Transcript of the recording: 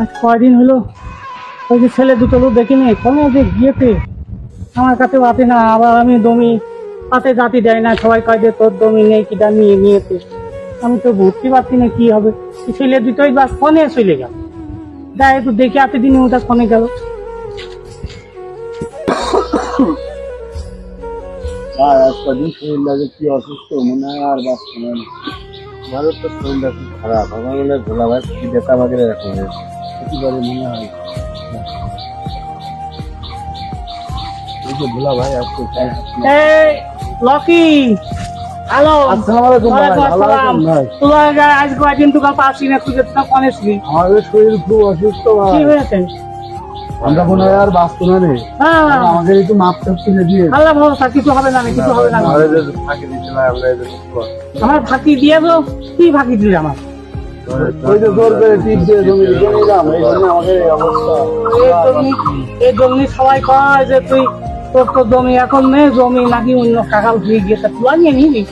আজ কয়দিন হলো ওই যে ছেলে দুটো লোক দেখিনি, কোনো যে গিয়েছে। আমার কাছে বাতে না, আবার আমি দমি পাতে জাতি দেয় না, সবাই কয় যে তোর দমি নেই কিটা নিয়ে নিয়েছে। আমি তো বুঝতে পারছি না কি হবে। ছেলে দুটোই বা ফোনে চলে গেল। যাই একটু দেখে এত দিন ওটা ফোনে গেল। আর একটা দিন শরীর লাগে কি অসুস্থ, মনে হয় আর না। আমারও তো শরীরটা খুব খারাপ। আমার মনে হয় ভোলা ভাই কি হয়েছে। একেবারে মনে হয়। এই যে ভোলা ভাই আজকে লকি হ্যালো আসসালামু আলাইকুম ভাই, ভালো আছেন ভাই? তোমার আজ কয়দিন তোকে পাচ্ছি না তুই তো ফোনে আমাদের শরীর খুব অসুস্থ ভাই। কি হয়েছে? আমরা মনে হয় আর বাঁচতে না রে। হ্যাঁ। আমাদের একটু মাপ টাপ কিনে দিয়ে। আল্লাহ ভরসা কিছু হবে না কিছু হবে না। আমাদের ফাঁকি দিচ্ছে ভাই আমরা আমার ফাঁকি দিয়ে তো কি ফাঁকি দিলে আমার? দিয়ে জমি দিয়ে সবাই যে তুই তোর তো জমি এখন নেই, জমি নাকি অন্য কাকাল হয়ে গিয়েছে, তুই নিবি?